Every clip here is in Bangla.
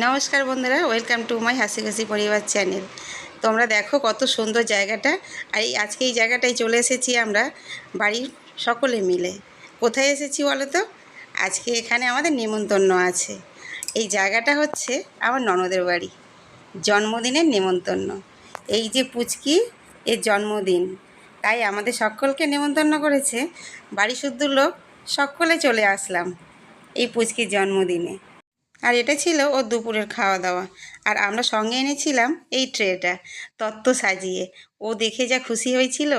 নমস্কার বন্ধুরা ওয়েলকাম টু মাই হাসি খুশি পরিবার চ্যানেল তোমরা দেখো কত সুন্দর জায়গাটা। আর এই আজকে এই জায়গাটায় চলে এসেছি আমরা বাড়ির সকলে মিলে। কোথায় এসেছি বলো তো? আজকে এখানে আমাদের নিমন্ত্রণ আছে। এই জায়গাটা হচ্ছে আমার ননদের বাড়ি। জন্মদিনের নিমন্ত্রণ এই যে পুচকি, এর জন্মদিন। তাই আমাদের সকলকে নিমন্ত্রণ করেছে। বাড়ি শুদ্ধ লোক, সকলে চলে আসলাম এই পুচকির জন্মদিনে। আর এটা ছিল ওর দুপুরের খাওয়া দাওয়া আর আমরা সঙ্গে এনেছিলাম এই ট্রেটা তত্ত্ব সাজিয়ে। ও দেখে যা খুশি হয়েছিল।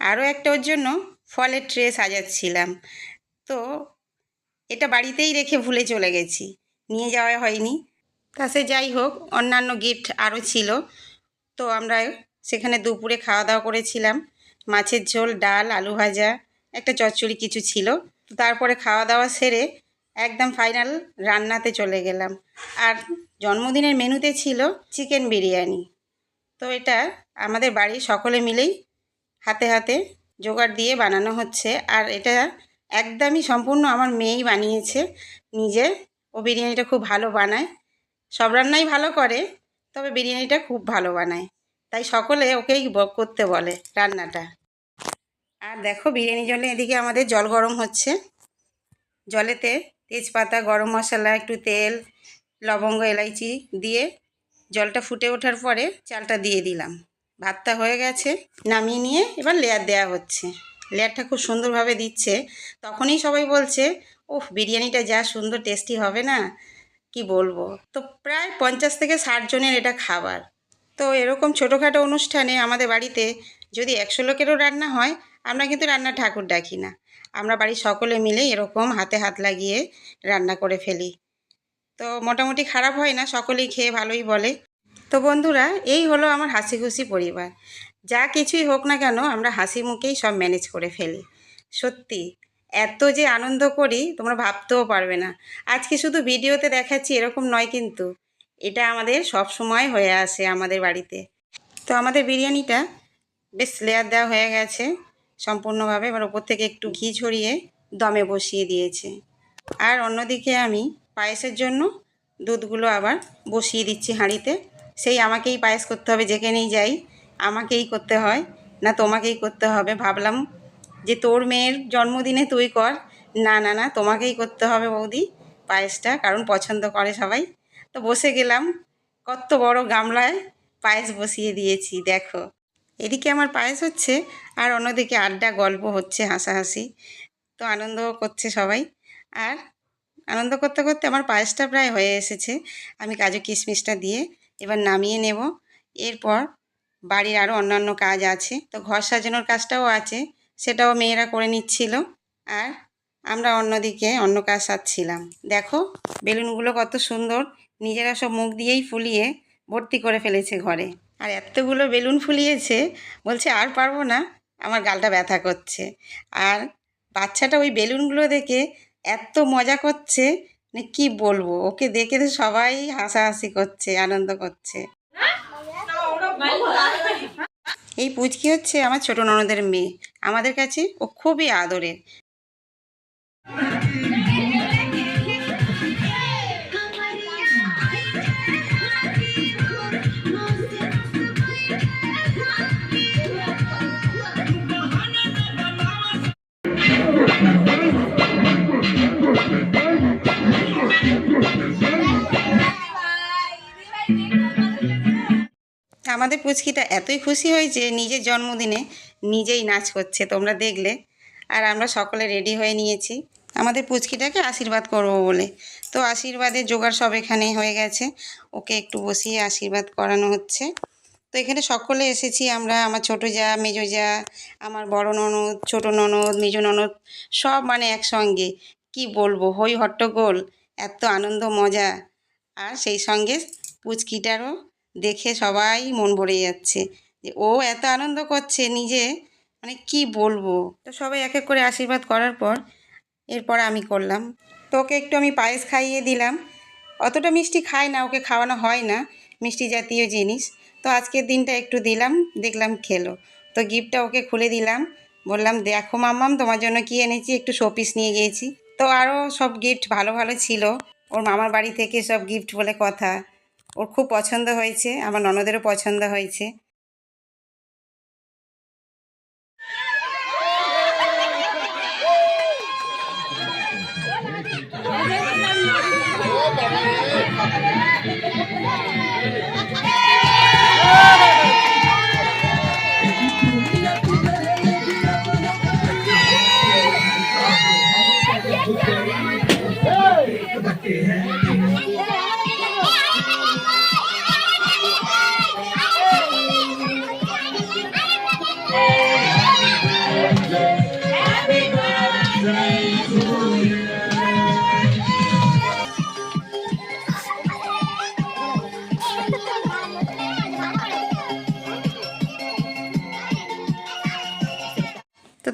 আরও একটা ওর জন্য ফলের ট্রে সাজাচ্ছিলাম। তো এটা বাড়িতেই রেখে ভুলে চলে গেছি। নিয়ে যাওয়া হয়নি। তা সে যাই হোক, অন্যান্য গিফট আরও ছিল। তো আমরা সেখানে দুপুরে খাওয়া দাওয়া করেছিলাম। মাছের ঝোল, ডাল, আলু ভাজা, একটা চচ্চড়ি কিছু ছিল। তারপরে খাওয়া দাওয়া সেরে একদম ফাইনাল রান্নাতে চলে গেলাম। আর জন্মদিনের মেনুতে ছিল চিকেন বিরিয়ানি। তো এটা আমাদের বাড়ির সকলে মিলেই হাতে হাতে জোগাড় দিয়ে বানানো হচ্ছে। আর এটা একদমই সম্পূর্ণ আমার মেয়েই বানিয়েছে। নিজে ও বিরিয়ানিটা খুব ভালো বানায়। সব রান্নাই ভালো করে, তবে বিরিয়ানিটা খুব ভালো বানায়। তাই সকলে ওকেই করতে বলে রান্নাটা। আর দেখো, বিরিয়ানির জন্য এদিকে আমাদের জল গরম হচ্ছে। জলেতে তেজপাতা, গরম মশলা, একটু তেল, লবঙ্গ, এলাইচি দিয়ে জলটা ফুটে ওঠার পরে চালটা দিয়ে দিলাম। ভাতটা হয়ে গেছে, নামিয়ে নিয়ে এবার লেয়ার দেওয়া হচ্ছে। লেয়ারটা খুব সুন্দরভাবে দিচ্ছে। তখনই সবাই বলছে, ওহ, বিরিয়ানিটা যা সুন্দর, টেস্টি হবে না, কি বলব? তো প্রায় পঞ্চাশ থেকে ষাট জনের এটা খাবার। তো এরকম ছোটোখাটো অনুষ্ঠানে আমাদের বাড়িতে যদি একশো লোকেরও রান্না হয়, আমরা কিন্তু রান্না ঠাকুর ডাকি না। আমরা বাড়ির সকলে মিলে এরকম হাতে হাত লাগিয়ে রান্না করে ফেলি। তো মোটামুটি খারাপ হয় না, সকলেই খেয়ে ভালোই বলে। তো বন্ধুরা, এই হলো আমার হাসি খুশি পরিবার। যা কিছুই হোক না কেন, আমরা হাসি মুখেই সব ম্যানেজ করে ফেলি। সত্যি, এত যে আনন্দ করি, তোমরা ভাবতেও পারবে না। আজকে শুধু ভিডিওতে দেখাচ্ছি এরকম নয় কিন্তু। এটা আমাদের সব সময় হয়ে আসে আমাদের বাড়িতে। তো আমাদের বিরিয়ানিটা বেশ লেয়ার দেওয়া হয়ে গেছে। সম্পূর্ণভাবে এবার ওপর থেকে একটু ঘি ছড়িয়ে দমে বসিয়ে দিয়েছে। আর অন্যদিকে আমি পায়েসের জন্য দুধগুলো আবার বসিয়ে দিচ্ছি হাঁড়িতে। সেই আমাকেই পায়েস করতে হবে যেখানেই যাই, আমাকেই করতে হয়, না তোমাকেই করতে হবে। ভাবলাম যে তোর মেয়ের জন্মদিনে তুই কর। না না না, তোমাকেই করতে হবে বৌদি পায়েসটা, কারণ পছন্দ করে সবাই। তো বসে গেলাম। কত বড় গামলায় পায়েস বসিয়ে দিয়েছি, দেখো। এদিকে আমার পায়েস হচ্ছে আর অন্যদিকে আড্ডা, গল্প হচ্ছে, হাসাহাসি। তো আনন্দ করছে সবাই। আর আনন্দ করতে করতে আমার পায়েসটা প্রায় হয়ে এসেছে। আমি কাজু কিশমিশটা দিয়ে এবার নামিয়ে নেব। এরপর বাড়ির আরও অন্যান্য কাজ আছে। তো ঘর সাজানোর কাজটাও আছে, সেটাও মেয়েরা করে নিচ্ছিল। আর আমরা অন্যদিকে অন্য কাজ সাজছিলাম। দেখো, বেলুনগুলো কত সুন্দর। নিজেরা সব মুখ দিয়েই ফুলিয়ে ভর্তি করে ফেলেছে ঘরে। আর এতগুলো বেলুন ফুলিয়েছে, বলছে আর পারব না, আমার গালটা ব্যথা করছে। আর বাচ্চাটা ওই বেলুনগুলো দেখে এত মজা করছে মানে কি বলব, ওকে দেখে তো সবাই হাসাহাসি করছে, আনন্দ করছে। এই পুচকি হচ্ছে আমার ছোট ননদের মেয়ে, আমাদের কাছে ও খুবই আদরের। আমাদের পুচকিটা এতই খুশি হয়েছে নিজের জন্মদিনে নিজেই নাচ করছে, তোমরা দেখলে। আর আমরা সকলে রেডি হয়ে নিয়েছি। আমাদের পুচকিটাকে আশীর্বাদ করব বলে। তো আশীর্বাদের জোগাড় সব এখানে হয়ে গেছে। ওকে একটু বসিয়ে আশীর্বাদ করানো হচ্ছে। তো এখানে সকলে এসেছি আমরা, আমার ছোটো যা, মেজো যা, আমার বড় ননদ, ছোটো ননদ, মেজো ননদ, সব মানে একসঙ্গে। কি বলব? হই হট্টগোল, এত আনন্দ, মজা। আর সেই সঙ্গে পুচকিটারও দেখে সবাই মন ভরে যাচ্ছে যে ও এত আনন্দ করছে নিজে মানে কি বলব? তো সবাই এক এক করে আশীর্বাদ করার পর এরপর আমি করলাম। তো ওকে একটু আমি পায়েস খাইয়ে দিলাম। অতটা মিষ্টি খায় না, ওকে খাওয়ানো হয় না, মিষ্টি জাতীয় জিনিস। তো আজকের দিনটা একটু দিলাম, দেখলাম খেলো। তো গিফটটা ওকে খুলে দিলাম, বললাম, দেখো মাম্মাম, তোমার জন্য কি এনেছি? একটু শোপিস নিয়ে গিয়েছি। তো আরও সব গিফট ভালো ভালো ছিল। ওর মামার বাড়ি থেকে সব গিফট বলে কথা। ওর খুব পছন্দ হয়েছে আমার ননদেরও পছন্দ হয়েছে। তো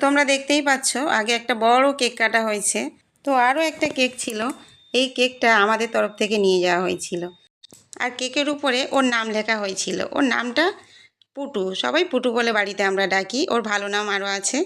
তোমরা দেখতেই পাচ্ছ, আগে একটা বড় কেক কাটা হয়েছে। তো আরও একটা কেক ছিল, এই কেকটা আমাদের তরফ থেকে নিয়ে যাওয়া হয়েছিল। আর কেকের উপরে ওর নাম লেখা হয়েছিল। ওর নামটা পুটু, সবাই পুটু বলে বাড়িতে আমরা ডাকি। ওর ভালো নাম আরও আছে।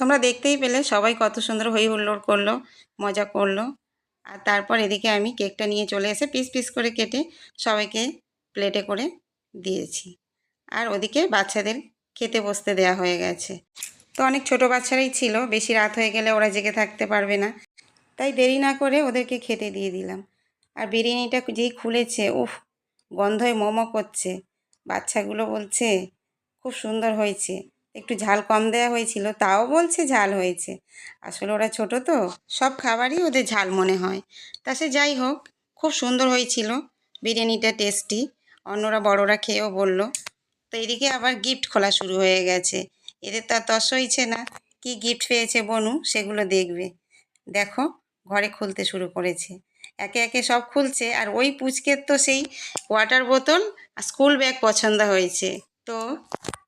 তোমরা দেখতেই পেলে সবাই কত সুন্দর হই হুল্লোড় করল, মজা করল। আর তারপর এদিকে আমি কেকটা নিয়ে চলে এসে পিস পিস করে কেটে সবাইকে প্লেটে করে দিয়েছি। আর ওদিকে বাচ্চাদের খেতে বসতে দেয়া হয়ে গেছে। তো অনেক ছোট বাচ্চারাই ছিল, বেশি রাত হয়ে গেলে ওরা জেগে থাকতে পারবে না। তাই দেরি না করে ওদেরকে খেতে দিয়ে দিলাম। আর বিরিয়ানিটা যেই খুলেছে, উফ গন্ধয় মোমো করছে। বাচ্চাগুলো বলছে, খুব সুন্দর হয়েছে। একটু ঝাল কম দেওয়া হয়েছিল, তাও বলছে ঝাল হয়েছে। আসলে ওরা ছোট তো, সব খাবারই ওদের ঝাল মনে হয়। তা সে যাই হোক, খুব সুন্দর হয়েছিল, বিরিয়ানিটা টেস্টি অন্যরা বড়রা খেয়েও বলল, তো এদিকে আবার গিফট খোলা শুরু হয়ে গেছে। এদের তো আর তস হয়েছে না। কি গিফট পেয়েছে বনু, সেগুলো দেখবে। দেখো, ঘরে খুলতে শুরু করেছে। একে একে সব খুলছে, আর ওই পুচকের তো সেই ওয়াটার বোতল আর স্কুল ব্যাগ পছন্দ হয়েছে। তো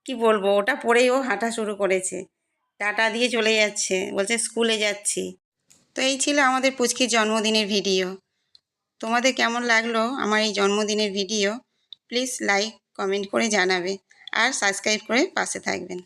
কি বলব? ওটা পরেই ও হাঁটা শুরু করেছে। টাটা দিয়ে চলে যাচ্ছে। বলছে, স্কুলে যাচ্ছি। তো এই ছিল আমাদের পুচকির জন্মদিনের ভিডিও। তোমাদের কেমন লাগল আমার এই জন্মদিনের ভিডিও? প্লিজ লাইক, কমেন্ট করে জানাবে। আর সাবস্ক্রাইব করে পাশে থাকবেন।